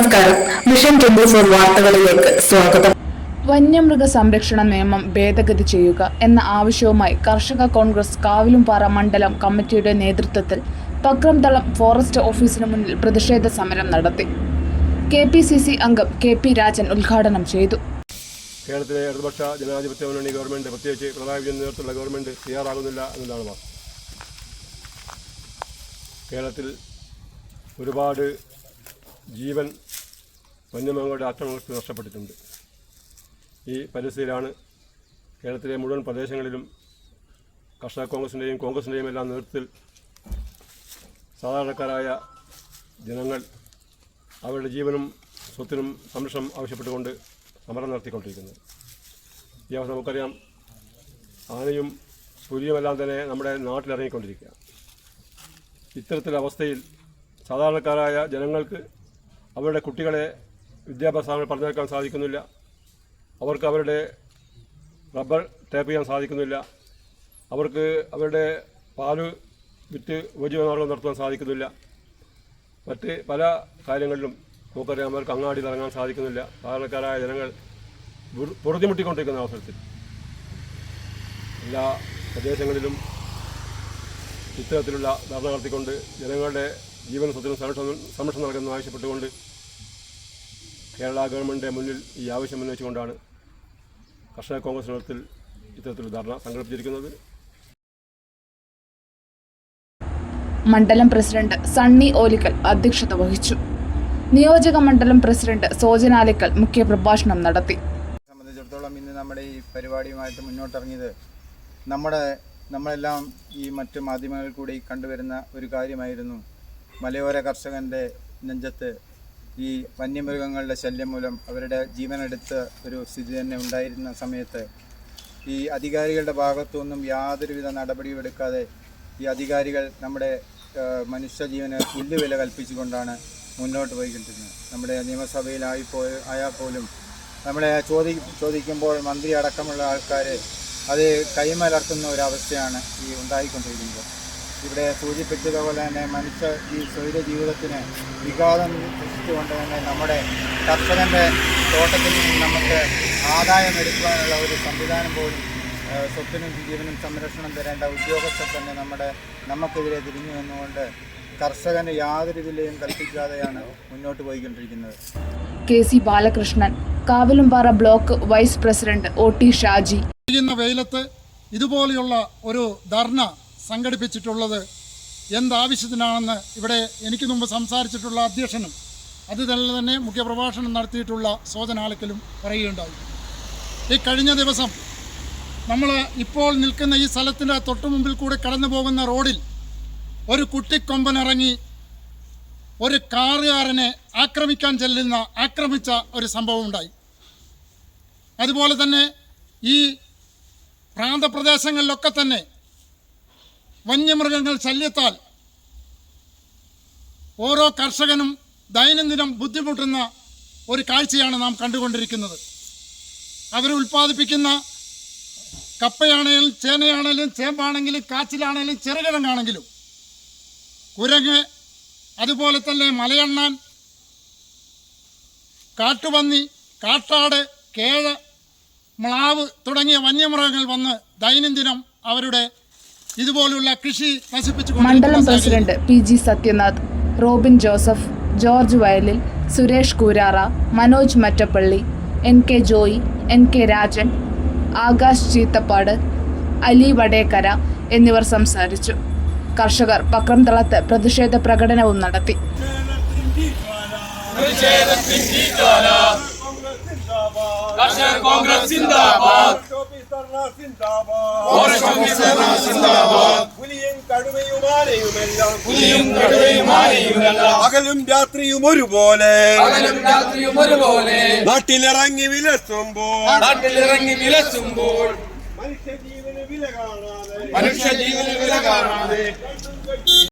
നമസ്കാരം. Mission twenty four വാർത്തകളിലേക്ക് സ്വാഗതം. വന്യമൃഗ സംരക്ഷണ നിയമം ഭേദഗതി ചെയ്യുക എന്ന ആവശ്യവുമായി കർഷക കോൺഗ്രസ് കാവിലുംപാറ മണ്ഡലം കമ്മിറ്റിയുടെ നേതൃത്വത്തിൽ പക്രംതളം ഫോറസ്റ്റ് ഓഫീസിന് മുന്നിൽ പ്രതിഷേധ സമരം നടത്തി. കെ പി സി സി അംഗം കെ പി രാജൻ ഉദ്ഘാടനം ചെയ്തു. കേരളത്തിലെ ഇടതുപക്ഷ ജനാധിപത്യ മുന്നണി ഗവൺമെന്റ് പ്രത്യേകിച്ച് പിണറായി വിജയൻ നേതൃത്വത്തിലുള്ള ഗവൺമെന്റ് തയ്യാറാകുന്നില്ല എന്നതാണ് കേരളത്തിൽ ഒരുപാട് ജീവൻ വന്യമൃഗങ്ങളുടെ ആക്രമണങ്ങൾക്ക് നഷ്ടപ്പെട്ടിട്ടുണ്ട്. ഈ പരിസ്ഥിതിയിലാണ് കേരളത്തിലെ മുഴുവൻ പ്രദേശങ്ങളിലും കർഷക കോൺഗ്രസിന്റെയും കോൺഗ്രസിന്റെയും എല്ലാം നേതൃത്വത്തിൽ സാധാരണക്കാരായ ജനങ്ങൾ അവരുടെ ജീവനും സ്വത്തിനും സംരക്ഷണം ആവശ്യപ്പെട്ടുകൊണ്ട് സമരം നടത്തിക്കൊണ്ടിരിക്കുന്നത്. ഈ അവസ്ഥ നമുക്കറിയാം. ആനയും പുലിയുമെല്ലാം തന്നെ നമ്മുടെ നാട്ടിലിറങ്ങിക്കൊണ്ടിരിക്കുക ഇത്തരത്തിലവസ്ഥയിൽ സാധാരണക്കാരായ ജനങ്ങൾക്ക് അവരുടെ കുട്ടികളെ വിദ്യാഭ്യാസ സ്ഥാപനങ്ങളിൽ പറഞ്ഞേക്കാൻ സാധിക്കുന്നില്ല. അവർക്ക് അവരുടെ റബ്ബർ ടേപ്പ് ചെയ്യാൻ സാധിക്കുന്നില്ല. അവർക്ക് അവരുടെ പാൽ വിറ്റ് ഉപജീവനമാർഗം നടത്താൻ സാധിക്കുന്നില്ല. മറ്റ് പല കാര്യങ്ങളിലും നമുക്കറിയാം അവർക്ക് അങ്ങാടി ഇറങ്ങാൻ സാധിക്കുന്നില്ല. സാധാരണക്കാരായ ജനങ്ങൾ പുറത്തിമുട്ടിക്കൊണ്ടിരിക്കുന്ന അവസരത്തിൽ. എല്ലാ പ്രദേശങ്ങളിലും ഇത്തരത്തിലുള്ള ധർണ നടത്തിക്കൊണ്ട് ജനങ്ങളുടെ ജീവന സ്വത്തിനും സംരക്ഷണം സംരക്ഷണം നൽകുന്ന ആവശ്യപ്പെട്ടുകൊണ്ട് കേരള ഗവൺമെന്റിന്റെ മുന്നിൽ ഈ ആവശ്യം ഉന്നയിച്ചുകൊണ്ടാണ് കർഷക കോൺഗ്രസ് നേതൃത്വത്തിൽ ഇത്തരത്തിൽ ധർണ സംഘടിപ്പിച്ചിരിക്കുന്നത്. മണ്ഡലം പ്രസിഡന്റ് സണ്ണി ഓലിക്കൽ അധ്യക്ഷത വഹിച്ചു. നിയോജക മണ്ഡലം പ്രസിഡന്റ് സോജനാലിക്കൽ മുഖ്യപ്രഭാഷണം നടത്തി. സംബന്ധിച്ചിടത്തോളം ഇന്ന് നമ്മുടെ ഈ പരിപാടിയുമായിട്ട് മുന്നോട്ടിറങ്ങിയത് നമ്മുടെ നമ്മളെല്ലാം ഈ മറ്റ് മാധ്യമങ്ങളിൽ കൂടി കണ്ടുവരുന്ന ഒരു കാര്യമായിരുന്നു. മലയോര കർഷകന്റെ നെഞ്ചത്ത് ഈ വന്യമൃഗങ്ങളുടെ ശല്യം മൂലം അവരുടെ ജീവനെടുത്ത ഒരു സ്ഥിതി തന്നെ ഉണ്ടായിരുന്ന സമയത്ത് ഈ അധികാരികളുടെ ഭാഗത്തുനിന്നും യാതൊരുവിധ നടപടിയും എടുക്കാതെ ഈ അധികാരികൾ നമ്മുടെ മനുഷ്യജീവന് പുല്ലുവില കൽപ്പിച്ചുകൊണ്ടാണ് മുന്നോട്ട് പോയിക്കൊണ്ടിരുന്നത്. നമ്മുടെ നിയമസഭയിലായി പോയ ആയാൽ പോലും നമ്മളെ ചോദി ചോദിക്കുമ്പോൾ മന്ത്രി അടക്കമുള്ള ആൾക്കാർ അത് കൈമലർത്തുന്ന ഒരവസ്ഥയാണ് ഈ ഉണ്ടായിക്കൊണ്ടിരിക്കുന്നത്. ഇവിടെ സൂചിപ്പിച്ചതുപോലെ തന്നെ മനുഷ്യ ഈ സ്വൈര ജീവിതത്തിന് വിഘാതം സൃഷ്ടിച്ചുകൊണ്ട് തന്നെ നമ്മുടെ കർഷകന്റെ തോട്ടത്തിൽ നിന്ന് നമുക്ക് ആദായം എടുക്കുവാനുള്ള ഒരു സംവിധാനം പോലും സ്വത്തിനും ജീവനും സംരക്ഷണം തരേണ്ട ഉദ്യോഗസ്ഥർ തന്നെ നമ്മുടെ നമുക്കെതിരെ തിരിഞ്ഞു നിന്നുകൊണ്ട് കർഷകന് യാതൊരു വിലയും കൽപ്പിക്കാതെയാണ് മുന്നോട്ട് പോയിക്കൊണ്ടിരിക്കുന്നത്. K C Balakrishnan Kavilumpara block vice president O T Shaji. വെയിലത്ത് ഇതുപോലെയുള്ള ഒരു ധർണ സംഘടിപ്പിച്ചിട്ടുള്ളത് എന്താവശ്യത്തിനാണെന്ന് ഇവിടെ എനിക്ക് മുമ്പ് സംസാരിച്ചിട്ടുള്ള അധ്യക്ഷനും അതുതന്നെ തന്നെ മുഖ്യപ്രഭാഷണം നടത്തിയിട്ടുള്ള സോദനാലക്കലും പറയുകയുണ്ടായി. ഈ കഴിഞ്ഞ ദിവസം നമ്മൾ ഇപ്പോൾ നിൽക്കുന്ന ഈ സ്ഥലത്തിന്റെ തൊട്ടുമുമ്പിൽ കൂടെ കടന്നു പോകുന്ന റോഡിൽ ഒരു കുട്ടിക്കൊമ്പൻ ഇറങ്ങി ഒരു കാറുകാരനെ ആക്രമിക്കാൻ ചെല്ലുന്ന ആക്രമിച്ച ഒരു സംഭവം ഉണ്ടായി. അതുപോലെ തന്നെ ഈ പ്രാന്തപ്രദേശങ്ങളിലൊക്കെ തന്നെ വന്യമൃഗങ്ങൾ ശല്യത്താൽ ഓരോ കർഷകനും ദൈനംദിനം ബുദ്ധിമുട്ടുന്ന ഒരു കാഴ്ചയാണ് നാം കണ്ടുകൊണ്ടിരിക്കുന്നത്. അവർ ഉൽപ്പാദിപ്പിക്കുന്ന കപ്പയാണെങ്കിലും ചേനയാണെങ്കിലും ചേമ്പാണെങ്കിലും കാച്ചിലാണെങ്കിലും ചെറുകിഴങ്ങാണെങ്കിലും കുരങ്ങ് അതുപോലെ തന്നെ മലയണ്ണാൻ കാട്ടുപന്നി കാട്ടാട് കേഴ് മ്ലാവ് തുടങ്ങിയ വന്യമൃഗങ്ങൾ വന്ന് ദൈനംദിനം അവരുടെ ഇതുപോലുള്ള കൃഷി നശിപ്പിച്ചു മണ്ഡലം president P G Sathyanath Robin Joseph George Vayalil Suresh Koorara Manoj Mattappally N K Joy N K Rajan Akash Cheethappad Ali Vadekkara എന്നിവർ സംസാരിച്ചു. കർഷകർ പക്രംതളത്ത് പ്രതിഷേധ പ്രകടനവും നടത്തി. കർഷക കോൺഗ്രസ് സിന്ദാബാദ് പുലിയും കടുവയുമാനയുമെല്ലാം പുലിയും കടുവയും ആനയുമെല്ലാം. അകലും രാത്രിയും ഒരുപോലെ. അകലും രാത്രിയും ഒരുപോലെ. നാട്ടിലിറങ്ങി വിലസുമ്പോൾ. നാട്ടിലിറങ്ങി വിലസുമ്പോൾ. മനുഷ്യജീവന് വില കാണാതെ. മനുഷ്യജീവന് വില കാണാതെ.